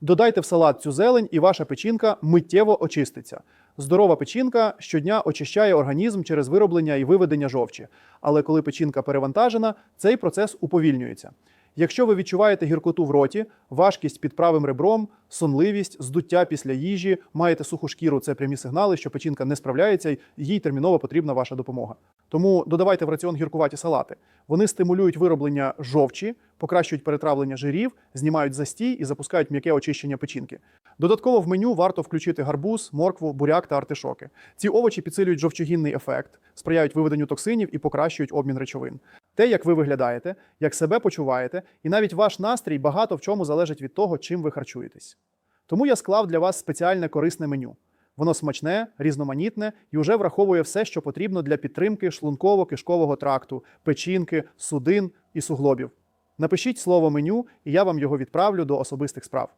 Додайте в салат цю зелень, і ваша печінка миттєво очиститься. Здорова печінка щодня очищає організм через вироблення і виведення жовчі. Але коли печінка перевантажена, цей процес уповільнюється. Якщо ви відчуваєте гіркоту в роті, важкість під правим ребром, сонливість, здуття після їжі, маєте суху шкіру, це прямі сигнали, що печінка не справляється, і їй терміново потрібна ваша допомога. Тому додавайте в раціон гіркуваті салати. Вони стимулюють вироблення жовчі, покращують перетравлення жирів, знімають застій і запускають м'яке очищення печінки. Додатково в меню варто включити гарбуз, моркву, буряк та артишоки. Ці овочі підсилюють жовчогінний ефект, сприяють виведенню токсинів і покращують обмін речовин. Те, як ви виглядаєте, як себе почуваєте, і навіть ваш настрій багато в чому залежить від того, чим ви харчуєтесь. Тому я склав для вас спеціальне корисне меню. Воно смачне, різноманітне і вже враховує все, що потрібно для підтримки шлунково-кишкового тракту, печінки, судин і суглобів. Напишіть слово меню, і я вам його відправлю до особистих справ.